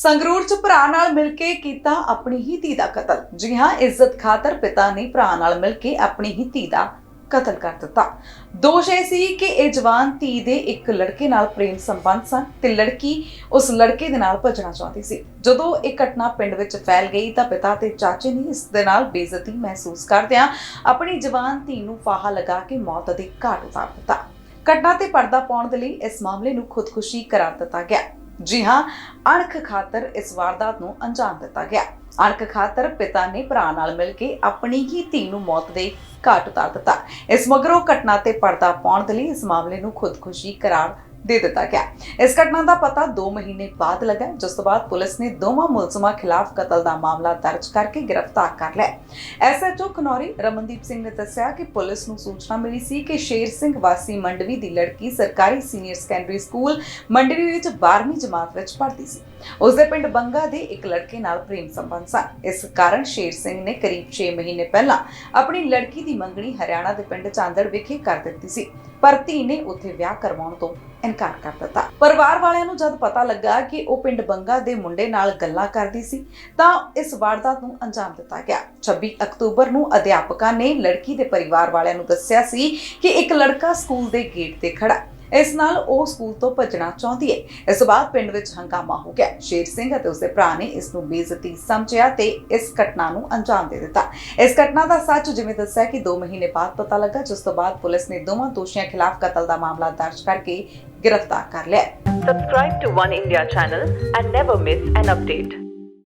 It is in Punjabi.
ਸੰਗਰੂਰ ਚ ਭਰਾ ਨਾਲ ਮਿਲ ਕੇ ਕੀਤਾ ਆਪਣੀ ਹੀ ਧੀ ਦਾ ਕਤਲ। ਜੀ ਹਾਂ, ਇੱਜ਼ਤ ਖਾਤਰ ਪਿਤਾ ਨੇ ਭਰਾ ਨਾਲ ਮਿਲ ਕੇ ਆਪਣੀ ਹੀ ਧੀ ਦਾ ਕਤਲ ਕਰ ਦਿੱਤਾ। ਦੋਸ਼ ਇਹ ਸੀ ਕਿ ਇਹ ਜਵਾਨ ਧੀ ਦੇ ਇੱਕ ਲੜਕੇ ਨਾਲ ਪ੍ਰੇਮ ਸੰਬੰਧ ਸਨ ਤੇ ਲੜਕੀ ਉਸ ਲੜਕੇ ਦੇ ਨਾਲ ਭੱਜਣਾ ਚਾਹੁੰਦੀ ਸੀ। ਜਦੋਂ ਇਹ ਘਟਨਾ ਪਿੰਡ ਵਿੱਚ ਫੈਲ ਗਈ ਤਾਂ ਪਿਤਾ ਤੇ ਚਾਚੇ ਨੇ ਇਸ ਦੇ ਨਾਲ ਬੇਇੱਜ਼ਤੀ ਮਹਿਸੂਸ ਕਰਦਿਆਂ ਆਪਣੀ ਜਵਾਨ ਧੀ ਨੂੰ ਫਾਹਾ ਲਗਾ ਕੇ ਮੌਤ ਦੇ ਘਾਟ ਉਤਾਰ ਦਿੱਤਾ। ਘਟਨਾ ਤੇ ਪਰਦਾ ਪਾਉਣ ਦੇ ਲਈ ਇਸ ਮਾਮਲੇ ਨੂੰ ਖੁਦਕੁਸ਼ੀ ਕਰਾਰ ਦਿੱਤਾ ਗਿਆ। ਜੀ ਹਾਂ, ਅਣਖ ਖਾਤਰ ਇਸ ਵਾਰਦਾਤ ਨੂੰ ਅੰਜਾਮ ਦਿੱਤਾ ਗਿਆ। ਅਣਖ ਖਾਤਰ ਪਿਤਾ ਨੇ ਭਰਾ ਨਾਲ ਮਿਲ ਕੇ ਆਪਣੀ ਹੀ ਧੀ ਨੂੰ ਮੌਤ ਦੇ ਘਾਟ ਉਤਾਰ ਦਿੱਤਾ। ਇਸ ਮਗਰੋਂ ਘਟਨਾ ਤੇ ਪਰਦਾ ਪਾਉਣ ਦੇ ਲਈ ਇਸ ਮਾਮਲੇ ਨੂੰ ਖੁਦਕੁਸ਼ੀ ਕਰਾਰ ਦੇ ਦਿੱਤਾ ਗਿਆ। ਇਸ ਘਟਨਾ ਦਾ ਪਤਾ 2 ਮਹੀਨੇ ਬਾਅਦ ਲੱਗਾ। ਜਿਸ ਤੋਂ ਬਾਅਦ ਪੁਲਿਸ ਨੇ ਦੋਵਾਂ ਮੁਲਜ਼ਮਾਂ ਖਿਲਾਫ ਕਤਲ ਦਾ ਮਾਮਲਾ ਦਰਜ ਕਰਕੇ ਗ੍ਰਿਫਤਾਰ ਕਰ ਲਿਆ। ਐਸਐਚਓ ਖਨੌਰੀ ਰਮਨਦੀਪ ਸਿੰਘ ਨੇ ਦੱਸਿਆ ਕਿ ਪੁਲਿਸ ਨੂੰ ਸੂਚਨਾ ਮਿਲੀ ਸੀ ਕਿ ਸ਼ੇਰ ਸਿੰਘ ਵਾਸੀ ਮੰਡਵੀ ਦੀ ਲੜਕੀ ਸਰਕਾਰੀ ਸੀਨੀਅਰ ਸੈਕੰਡਰੀ ਸਕੂਲ ਮੰਡਵੀ ਵਿੱਚ 12ਵੀਂ ਜਮਾਤ ਵਿੱਚ ਪੜ੍ਹਦੀ ਸੀ। ਉਸ ਦੇ ਪਿੰਡ ਬੰਗਾ ਦੇ ਇੱਕ ਲੜਕੇ ਨਾਲ ਪ੍ਰੇਮ ਸੰਬੰਧ ਸਨ। ਇਸ ਕਾਰਨ ਸ਼ੇਰ ਸਿੰਘ ਨੇ ਕਰੀਬ 6 ਮਹੀਨੇ ਪਹਿਲਾਂ ਆਪਣੀ ਲੜਕੀ ਦੀ ਮੰਗਣੀ ਹਰਿਆਣਾ ਦੇ ਪਿੰਡ ਚਾਂਦੜ ਵਿਖੇ ਕਰ ਦਿੱਤੀ ਸੀ। ਪਰ ਧੀ ਨੇ ਉੱਥੇ ਵਿਆਹ ਕਰਵਾਉਣ ਤੋਂ ਇਨਕਾਰ ਕਰ ਦਿੱਤਾ। ਪਰਿਵਾਰ ਵਾਲਿਆਂ ਨੂੰ ਜਦ ਪਤਾ ਲੱਗਾ ਕਿ ਉਹ ਪਿੰਡ ਬੰਗਾ ਦੇ ਮੁੰਡੇ ਨਾਲ ਗੱਲਾਂ ਕਰਦੀ ਸੀ, ਤਾਂ ਇਸ ਵਾਰਦਾਤ ਨੂੰ ਅੰਜਾਮ ਦਿੱਤਾ ਗਿਆ। 26 ਅਕਤੂਬਰ ਨੂੰ ਅਧਿਆਪਕਾਂ ਨੇ ਲੜਕੀ ਦੇ ਪਰਿਵਾਰ ਵਾਲਿਆਂ ਨੂੰ ਦੱਸਿਆ ਸੀ ਕਿ ਇੱਕ ਲੜਕਾ ਸਕੂਲ ਦੇ ਗੇਟ ਤੇ ਖੜਾ ਇਸ ਨਾਲ ਉਹ ਸਕੂਲ ਤੋਂ ਭੱਜਣਾ ਚਾਹੁੰਦੀ ਹੈ ਇਸ ਬਾਅਦ ਪਿੰਡ ਵਿੱਚ ਹੰਗਾਮਾ ਹੋ ਗਿਆ। ਸ਼ੇਰ ਸਿੰਘ ਅਤੇ ਉਸਦੇ ਭਰਾ ਨੇ ਇਸ ਨੂੰ ਬੇਇੱਜ਼ਤੀ ਸਮਝਿਆ ਤੇ ਇਸ ਘਟਨਾ ਨੂੰ ਅੰਜਾਮ ਦੇ ਦਿੱਤਾ। ਇਸ ਘਟਨਾ ਦਾ ਸੱਚ ਜਿਵੇਂ ਦੱਸਿਆ ਕਿ 2 ਮਹੀਨੇ ਬਾਅਦ ਪਤਾ ਲੱਗਾ, ਜਿਸ ਤੋਂ ਬਾਅਦ ਪੁਲਿਸ ਨੇ ਦੋਵਾਂ ਦੋਸ਼ੀਆਂ ਖਿਲਾਫ ਕਤਲ ਦਾ ਮਾਮਲਾ ਦਰਜ ਕਰਕੇ ਗ੍ਰਿਫਤਾਰ ਕਰ ਲਿਆ। Subscribe to One India channel and never miss an update.